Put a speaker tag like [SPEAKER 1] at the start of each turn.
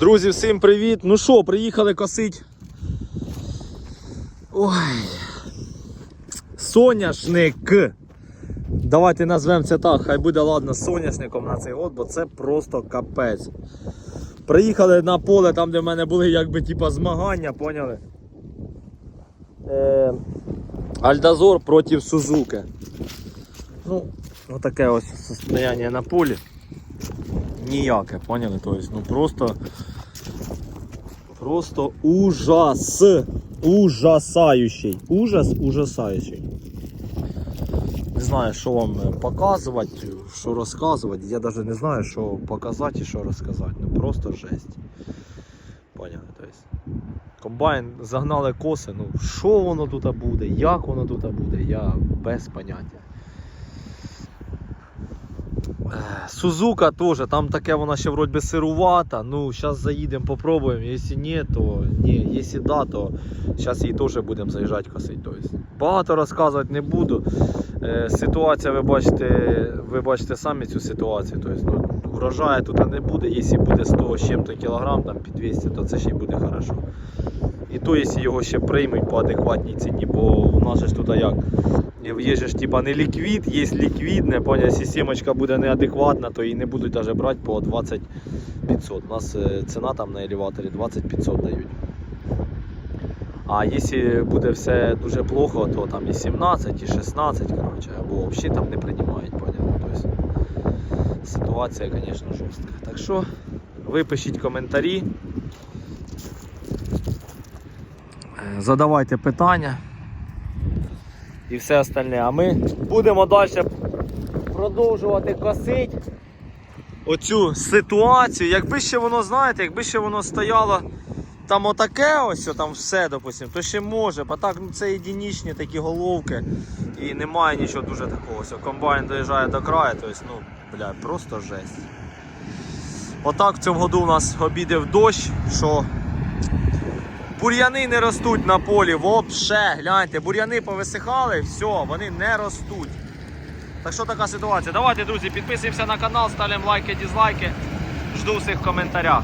[SPEAKER 1] Друзі, всім привіт! Ну що, приїхали косить. Ой. Соняшник. Давайте назвемо це так, хай буде ладно соняшником на цей год, бо це просто капець. Приїхали на поле, там де в мене були якби типа змагання, поняли? Е, Альдазор проти Сузуки. Ну, отаке ось состояние на полі. Ніяке, поняли? Тобто, ну просто. Просто ужас. Ужасаючий. Ужас ужасаючий. Не знаю, що вам е, показувати, що розказувати. Я навіть не знаю, що показати і що розказати. Ну просто жесть. Поняли? Тобто, комбайн загнали коси, ну що воно тут буде, як воно тут буде, я без поняття. Е, Сузука теж, там таке вона ще вроді сирувата. Ну, зараз заїдемо, попробуємо. Якщо ні, то ні. Якщо да, то зараз її теж будемо заїжджати косити. Тобто, багато розказувати не буду. Е, ситуація, ви бачите, ви бачите самі цю ситуацію. Тобто, ну, урожаю тут не буде. Якщо буде 100 з чим-то кілограм, там під 200, то це ще й буде хорошо. І то, якщо його ще приймуть по адекватній ціні, бо у нас ж тут як. Є ж типа не ліквід, є ліквідне, поняв, якщо сімочка буде неадекватна, то її не будуть навіть брати по 20 500. У нас е, ціна там на елеваторі 20 500 дають. А якщо буде все дуже плохо, то там і 17, і 16, коротше, або взагалі там не приймають, поняв. Тобто, ситуація, звісно, жорстка. Так що ви пишіть коментарі. Задавайте питання і все остальне. А ми будемо далі продовжувати косити оцю ситуацію. Якби ще воно, знаєте, якби ще воно стояло там отаке ось, там все, допустим, то ще може. А так ну, це єдинічні такі головки і немає нічого дуже такого. Ось, комбайн доїжджає до краю, тобто, ну, бля, просто жесть. Отак в цьому году у нас обідав дощ, що Бур'яни не ростуть на полі вообще. Гляньте, бур'яни повисихали, все, вони не ростуть. Так що така ситуація? Давайте, друзі, підписуємося на канал, ставимо лайки, дізлайки. Жду всіх в коментарях.